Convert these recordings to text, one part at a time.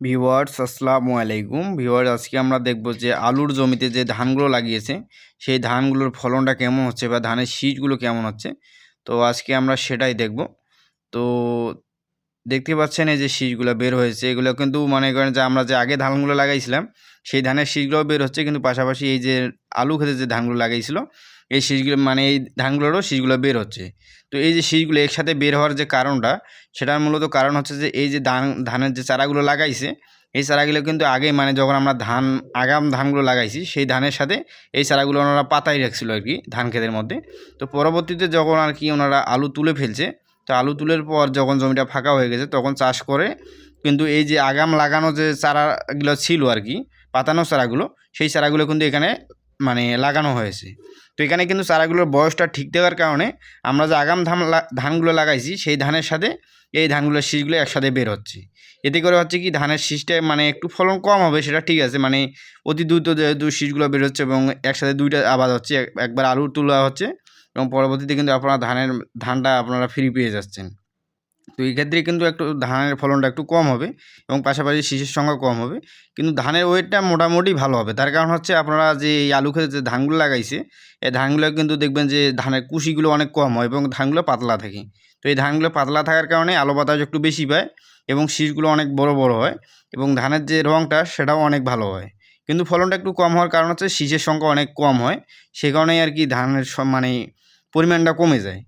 Viewers আসসালামু আলাইকুম। Viewers আজকে আমরা দেখব যে আলুর জমিতে যে ধানগুলো লাগিয়েছে, সেই ধানগুলোর ফলনটা কেমন হচ্ছে বা ধানের শীষগুলো কেমন হচ্ছে। তো আজকে আমরা সেটাই দেখব। তো দেখতে পাচ্ছেন এই যে শীষগুলো বের হয়েছে, এগুলো কিন্তু মনে করেন যে আমরা যে আগে ধানগুলো লাগাইছিলাম, সেই ধানের শীষগুলো বের হচ্ছে, কিন্তু পাশাপাশি এই যে আলু খেতে যে ধানগুলো লাগাইছিল এই শীষগুলো মানে এই ধানগুলোরও শীষগুলো বের হচ্ছে। তো এই যে শীষগুলো একসাথে বের হওয়ার যে কারণটা, সেটার মূলত কারণ হচ্ছে যে এই যে ধান, ধানের যে চারাগুলো লাগাইছে, এই চারাগুলো কিন্তু আগে মানে যখন আমরা ধান, আগাম ধানগুলো লাগাইছি, সেই ধানের সাথে এই চারাগুলো ওনারা পাতাই রাখছিল আর কি, ধান ক্ষেতের মধ্যে। তো পরবর্তীতে যখন আর কি ওনারা আলু তুলে ফেলছে, তো আলু তুলের পর যখন জমিটা ফাঁকা হয়ে গেছে, তখন চাষ করে কিন্তু এই যে আগাম লাগানো যে চারাগুলো ছিল আর কি, পাতানো চারাগুলো, সেই চারাগুলো কিন্তু এখানে মানে লাগানো হয়েছে। তো এখানে কিন্তু চারাগুলোর বয়সটা ঠিক দেওয়ার কারণে আমরা যে আগাম ধান ধানগুলো লাগাইছি, সেই ধানের সাথে এই ধানগুলোর শীষগুলো একসাথে বের হচ্ছে। এতে করে হচ্ছে কি ধানের শীষটা মানে একটু ফলন কম হবে, সেটা ঠিক আছে। মানে অতি দ্রুত যেহেতু শীষগুলো বের হচ্ছে এবং একসাথে দুইটা আবাদ হচ্ছে একবার আলু তোলা হচ্ছে এবং পরবর্তীতে কিন্তু আপনারা ধানের, ধানটা আপনারা ফ্রি পেয়ে যাচ্ছেন। তো এই ক্ষেত্রে কিন্তু একটু ধানের ফলনটা একটু কম হবে এবং পাশাপাশি শীষের সংখ্যা কম হবে। কিন্তু ধানের ওয়েটটা মোটামুটি ভালো হবে। তার কারণ হচ্ছে আপনারা যে এই আলু খেতে যে ধানগুলো লাগাইছে, এই ধানগুলো কিন্তু দেখবেন যে ধানের কুশিগুলো অনেক কম হয় এবং ধানগুলো পাতলা থাকে। তো এই ধানগুলো পাতলা থাকার কারণে আলো বাতাস একটু বেশি পায় এবং শীষগুলো অনেক বড় বড় হয় এবং ধানের যে রঙটা সেটাও অনেক ভালো হয়। কিন্তু ফলনটা একটু কম হওয়ার কারণ হচ্ছে শীষের সংখ্যা অনেক কম হয়। সে কারণেই আর কি ধানের মানে পরিমাণটা কমে যায়।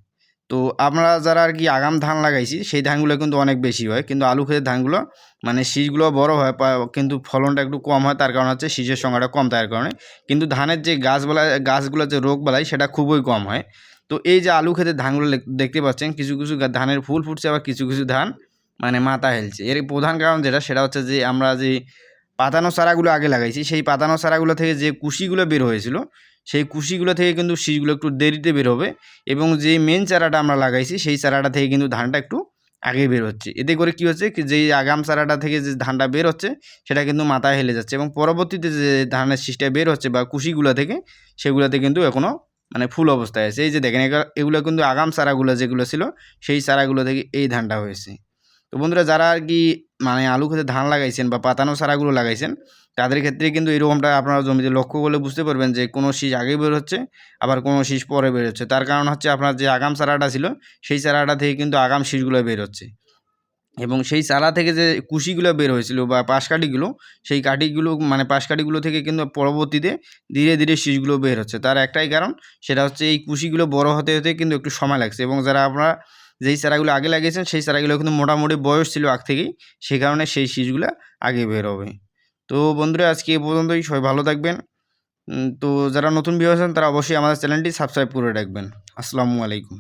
তো আমরা যারা আর কি আগাম ধান লাগাইছি, সেই ধানগুলো কিন্তু অনেক বেশি হয়। কিন্তু আলু ক্ষেতের ধানগুলো মানে শীষগুলো বড় হয় কিন্তু ফলনটা একটু কম হয়, তার কারণ হচ্ছে শীষের সংখ্যাটা কম থাকার কারণে। কিন্তু ধানের যে গাছবেলা গাছগুলো যে রোগ বেলায় সেটা খুবই কম হয়। তো এই যে আলু ক্ষেতের ধানগুলো দেখতে পাচ্ছেন, কিছু কিছু ধানের ফুল ফুটছে, আবার কিছু কিছু ধান মানে মাথা হেলছে। এর প্রধান কারণ যেটা, সেটা হচ্ছে যে আমরা যে পাতানো চারাগুলো আগে লাগাইছি, সেই পাতানো চারাগুলো থেকে যে কুশিগুলো বের হয়েছিল সেই কুশিগুলো থেকে কিন্তু শীষগুলো একটু দেরিতে বের হবে এবং যে মেন চারাটা আমরা লাগাইছি, সেই চারাটা থেকে কিন্তু ধানটা একটু আগে বের হচ্ছে। এতে করে কী হচ্ছে যেই আগাম চারাটা থেকে যে ধানটা বের হচ্ছে, সেটা কিন্তু মাথায় হেলে যাচ্ছে এবং পরবর্তীতে যে ধানের শীষটা বের হচ্ছে বা কুশিগুলো থেকে, সেগুলোতে কিন্তু এখনও মানে ফুল অবস্থায় আছে। এই যে দেখেন এগুলো কিন্তু আগাম চারাগুলো যেগুলো ছিল, সেই চারাগুলো থেকে এই ধানটা হয়েছে। তো বন্ধুরা, যারা আর কি মানে আলু খেতে ধান লাগাইছেন বা পাতানো চারাগুলো লাগাইছেন তাদের ক্ষেত্রে কিন্তু এরকমটা আপনারা জমিতে লক্ষ্য করলে বুঝতে পারবেন যে কোনো শীষ আগে বের হচ্ছে, আবার কোনো শীষ পরে বের হচ্ছে। তার কারণ হচ্ছে আপনার যে আগাম চারাটা ছিল, সেই চারাটা থেকে কিন্তু আগাম শীষগুলো বের হচ্ছে। এবং সেই চারা থেকে যে কুশিগুলো বের হয়েছিল বা পাশকাঠিগুলো, সেই কাঠিগুলো মানে পাশকাঠিগুলো থেকে কিন্তু পরবর্তীতে ধীরে ধীরে শীষগুলো বের হচ্ছে। তার একটাই কারণ, সেটা হচ্ছে এই কুশিগুলো বড় হতে হতে কিন্তু একটু সময় লাগছে এবং যারা আপনারা যেই চারাগুলো আগে লাগিয়েছেন, সেই চারাগুলো কিন্তু মোটামুটি বয়স ছিল আগ থেকেই, সে কারণে সেই শীষগুলো আগে বের হবে। তো বন্ধুরা, আজকে এ পর্যন্তই। সবাই ভালো থাকবেন। তো যারা নতুন ভিউ আছেন, তারা অবশ্যই আমাদের চ্যানেলটি সাবস্ক্রাইব করে রাখবেন। আসসালামু আলাইকুম।